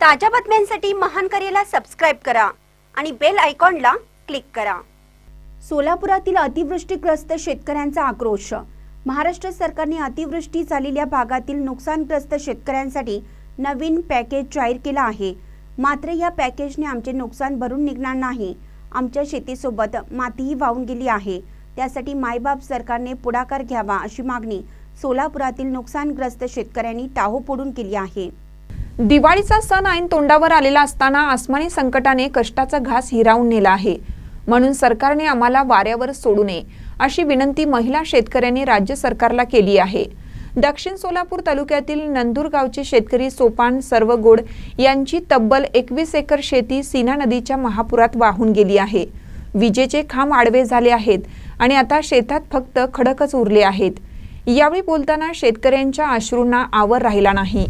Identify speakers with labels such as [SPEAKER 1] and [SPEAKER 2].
[SPEAKER 1] ताज्या बातम्यांसाठी महान करेला सबस्क्राईब करा आणि बेल आयकॉनला क्लिक करा. सोलापुरातील अतिवृष्टीग्रस्त शेतकऱ्यांचा आक्रोश. महाराष्ट्र सरकारने अतिवृष्टी झालेल्या भागातील नुकसानग्रस्त शेतकऱ्यांसाठी नवीन पॅकेज जाहीर केला आहे. मात्र या पॅकेजने आमचे नुकसान भरून निघणार नाही. आमच्या शेतीसोबत मातीही वाहून गेली आहे. त्यासाठी मायबाप सरकारने पुढाकार घ्यावा अशी मागणी सोलापुरातील नुकसानग्रस्त शेतकऱ्यांनी टाहो पोडून केली आहे.
[SPEAKER 2] दिवाळीचा सण ऐन तोंडावर आलेला असताना आसमानी संकटाने कष्टाचा घास हिरावून नेला आहे. म्हणून सरकारने आम्हाला वाऱ्यावर सोडू नये अशी विनंती महिला शेतकऱ्यांनी राज्य सरकारला केली आहे. दक्षिण सोलापूर तालुक्यातील नंदूर गावचे शेतकरी सोपान सर्वगोड यांची तब्बल एकवीस एकर शेती सीना नदीच्या महापुरात वाहून गेली आहे. विजेचे खांब आडवे झाले आहेत आणि आता शेतात फक्त खडकच उरले आहेत. यावेळी बोलताना शेतकऱ्यांच्या अश्रूंना आवर राहिला नाही.